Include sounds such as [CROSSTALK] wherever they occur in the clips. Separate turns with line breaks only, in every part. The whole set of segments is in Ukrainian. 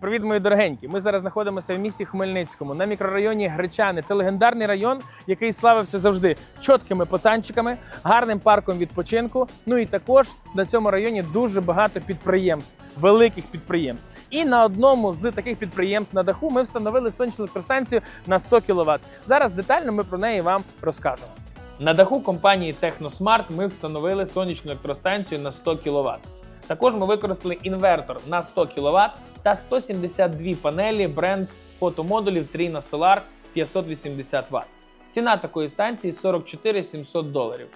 Привіт, мої дорогенькі. Ми зараз знаходимося в місті Хмельницькому на мікрорайоні Гречани. Це легендарний район, який славився завжди чіткими пацанчиками, гарним парком відпочинку. Ну і також на цьому районі дуже багато підприємств, великих підприємств. І на одному з таких підприємств на даху ми встановили сонячну електростанцію на 100 кВт. Зараз детально ми про неї вам розкажемо. На даху компанії Техносмарт ми встановили сонячну електростанцію на 100 кВт. Також ми використали інвертор на 100 кВт та 172 панелі бренд фотомодулів Trina Solar 580 Вт. Ціна такої станції 44 700 доларів.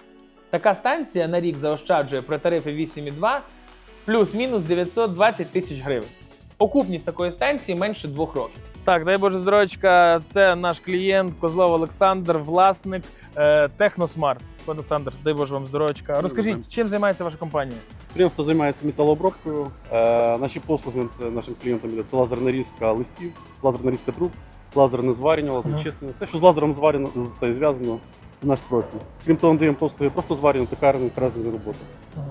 Така станція на рік заощаджує при тарифі 8,2 плюс-мінус 920 тисяч гривень. Окупність такої станції менше двох років. Так, дай Боже здоров'ячка, це наш клієнт Козлов Олександр, власник е, Техносмарт. Олександр, дай Боже вам здоров'ячка. Розкажіть, чим займається ваша компанія?
Підприємство займається металообробкою. Е, наші послуги нашим клієнтам є це лазерна різка листів, лазерна різка труб, лазерне зварювання, лазерне
Ага.
чистення. Все, що з лазером зварено, це зв'язано, це наш профіль. Крім того, надаємо послуги просто зварювання, токарні, фрезові роботи.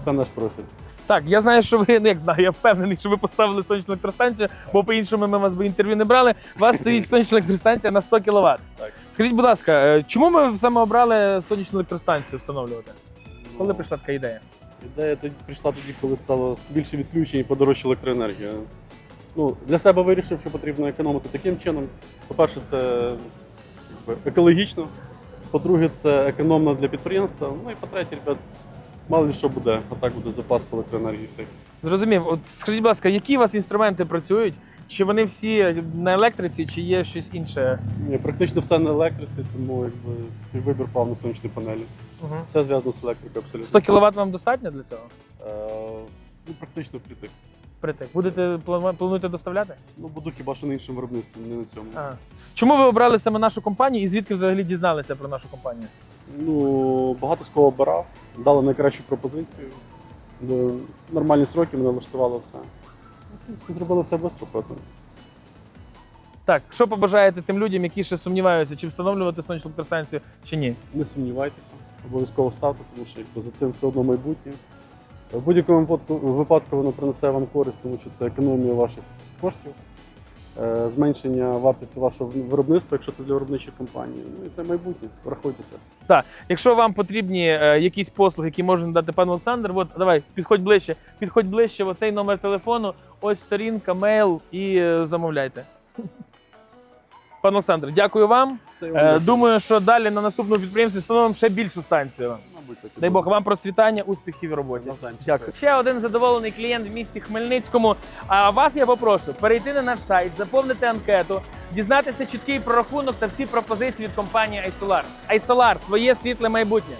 Це наш профіль.
Так, я знаю, що ви ну як знаю, я впевнений, що ви поставили сонячну електростанцію, бо по-іншому ми вас би інтерв'ю не брали. У вас стоїть сонячна електростанція на 100 кВт.
Так.
Скажіть, будь ласка, е, чому ми саме обрали сонячну електростанцію встановлювати? Коли
Ну,
прийшла така ідея?
Ідея тоді прийшла тоді, коли стало більше відключень і подорожча електроенергія. Ну, для себе вирішив, що потрібно економити таким чином. По-перше, це екологічно. По-друге, це економно для підприємства. Ну і по-третє, ребят, мало ли що буде, а так буде запас по електроенергії.
Зрозумів. От скажіть, будь ласка, які у вас інструменти працюють? Чи вони всі на електриці, чи є щось інше?
Ні, практично все на електриці, тому якби і вибір пав на сонячні панелі.
Угу.
Все зв'язано з електрикою абсолютно.
100 кВт вам достатньо для цього?
Е, ну, практично впритик.
Притик. Будете плану- плануєте доставляти?
Ну, буду хіба що на іншому виробництві, не на цьому.
А. Чому ви обрали саме нашу компанію і звідки взагалі дізналися про нашу компанію?
Ну, багато з кого обирав, дали найкращу пропозицію. Нормальні сроки мене влаштувало все. Ну, в принципі, зробили все швидко, потім.
Так, що побажаєте тим людям, які ще сумніваються, чи встановлювати сонячну електростанцію, чи ні?
Не сумнівайтеся, обов'язково ставте, тому що якби, за цим все одно майбутнє. В будь-якому випадку, воно принесе вам користь, тому що це економія ваших коштів, зменшення вартості вашого виробництва, якщо це для виробничих компаній. Ну і це майбутнє. Врахуйте це.
Якщо вам потрібні е, якісь послуги, які може надати пан Олександр, от давай, підходь ближче, підходь ближче, оцей номер телефону, ось сторінка, мейл і е, замовляйте. [LAUGHS] Пан Олександр, дякую вам.
Це
Е, думаю, що далі на наступному підприємстві встановимо ще більшу станцію. Дай. Бог вам процвітання, успіхів і роботі. Дякую. Ще один задоволений клієнт в місті Хмельницькому. А вас я попрошу перейти на наш сайт, заповнити анкету, дізнатися чіткий прорахунок та всі пропозиції від компанії iSolar. iSolar – твоє світле майбутнє.